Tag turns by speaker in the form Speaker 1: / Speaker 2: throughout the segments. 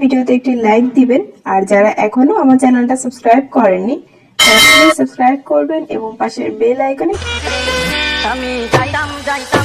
Speaker 1: ভিডিওতে একটি লাইক দিবেন। আর যারা এখনও আমার চ্যানেলটা সাবস্ক্রাইব করেননি, তারা সাবস্ক্রাইব করবেন এবং পাশের বেল আইকনে
Speaker 2: আমি যাইতাম যাইতাম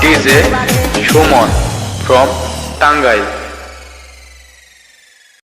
Speaker 3: ডিজে সুমন
Speaker 4: ফ্রম টাঙ্গাইল